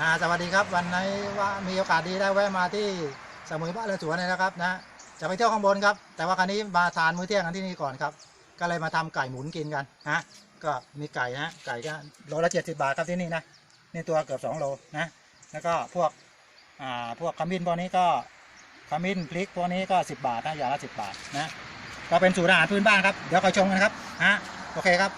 อ่าสวัสดีครับวันนี้ว่ามีโอกาสดีได้แวะมาที่สมุยบ้านเรือนสวนเลยนะครับนะจะไปเที่ยวข้างบนครับ แต่ว่าครั้นี้มาทานมื้อเที่ยงกันที่นี่ก่อนครับ ก็เลยมาทำไก่หมุนกินกันนะก็มีไก่นะไก่ก็โลละเจ็ดสิบาทครับที่นี่นะนี่ตัวเกือบสองโลนะแล้วก็พวกอ่าพวกขมิ้นพวกนี้ก็ขมิ้นพริกพวกนี้ก็สิบบาทนะอย่างละสิบบาทนะก็เป็นสูตรอาหารพื้นบ้านครับเดี๋ยวคอยชมกันครับนะโอเคครับ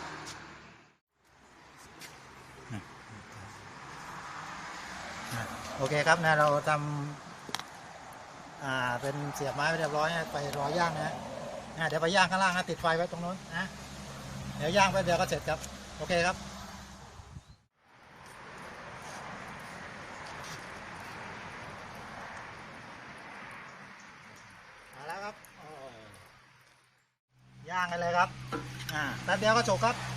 โอเคครับนะเราทำอ่าเป็นเสียบไม้ไปเรียบร้อยนะไปรอย่างนะนะเดี๋ยวไปย่างข้างล่างนะติดไฟไว้ตรงนู้นนะเดี๋ยวย่างไปเดี๋ยวก็เสร็จครับ โอเคครับมาแล้วครับย่างกันเลยครับอ่าแป๊บเดียวก็จบครับ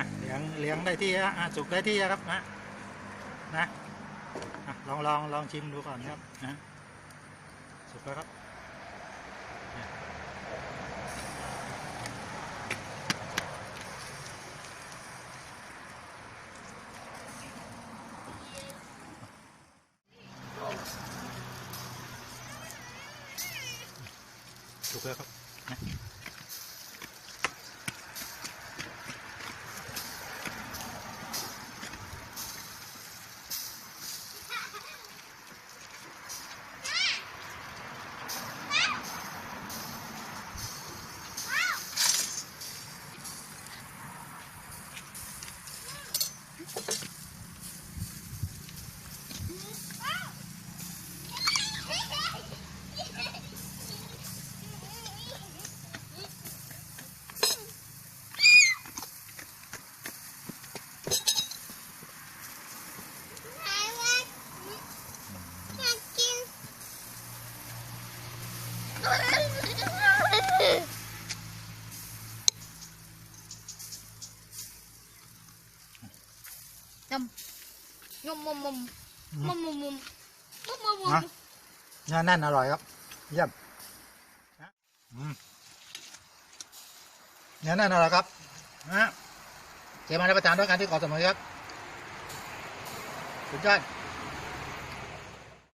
นะเลี้ยงเลี้ยงได้ที่นะสุกได้ที่นะครับนะนะลองลองลองชิมดูก่อนครับนะสุกแล้วครับสุกแล้วครับนะ ยำยำมุมมุมมุมมุมมุมมุมมุมมุมนะเนื้อแน่นอร่อยครับเยี่ยมนะอืมเนื้อแน่นอร่อยครับนะเจมารับประทานด้วยกันที่เกาะสมุยครับสุดยอด